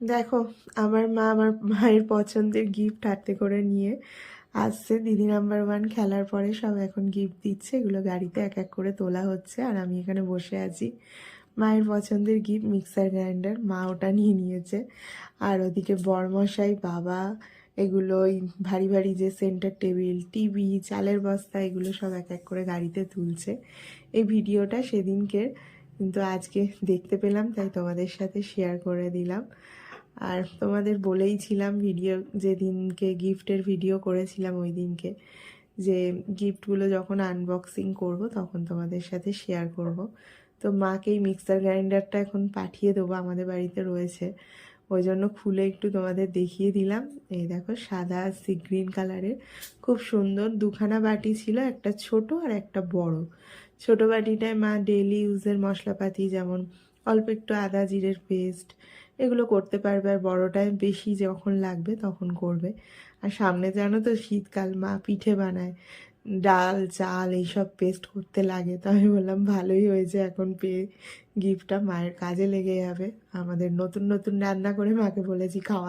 দেখো, আমার মা আমার মায়ের পছন্দের গিফট হাতে করে নিয়ে আসছে। দিদি নাম্বার ওয়ান খেলার পরে সব এখন গিফট দিচ্ছে। এগুলো গাড়িতে এক এক করে তোলা হচ্ছে আর আমি এখানে বসে আছি। মায়ের পছন্দের গিফট মিক্সার গ্রাইন্ডার মা ওটা নিয়ে নিয়েছে। আর ওদিকে বরমশাই, বাবা, এগুলো ভারী ভারী যে সেন্টার টেবিল টিভি চালের বস্তা, এগুলো সব এক এক করে গাড়িতে তুলছে। এই ভিডিওটা সেদিনকে কিন্তু আজকে দেখতে পেলাম, তাই তোমাদের সাথে শেয়ার করে দিলাম। আর তোমাদের বলেই ছিলাম ভিডিও যেদিনকে গিফটের ভিডিও করেছিলাম ওই দিনকে যে গিফটগুলো যখন আনবক্সিং করব তখন তোমাদের সাথে শেয়ার করব। তো মাকে এই মিক্সার গ্রাইন্ডারটা এখন পাঠিয়ে দেবো, আমাদের বাড়িতে রয়েছে। ওই জন্য খুলে একটু তোমাদের দেখিয়ে দিলাম। এই দেখো, সাদা সি গ্রিন কালারের খুব সুন্দর, দুখানা বাটি ছিল, একটা ছোট আর একটা বড়। ছোট বাটিটায় মা ডেলি ইউজের মশলাপাতি, যেমন অল্প একটু আদা, জিরের পেস্ট এগুলো করতে পারবে আর বড়টায় বেশি যখন লাগবে তখন করবে। আর সামনে জানো তো শীতকাল, মা পিঠে বানায়, ডাল, চাল এইসব পেস্ট করতে লাগে। তো আমি বললাম, ভালোই হয়েছে, এখন পেয়ে গিফটটা মায়ের কাজে লেগে যাবে। আমাদের নতুন নতুন রান্না করে মাকে বলেছি, খাওয়া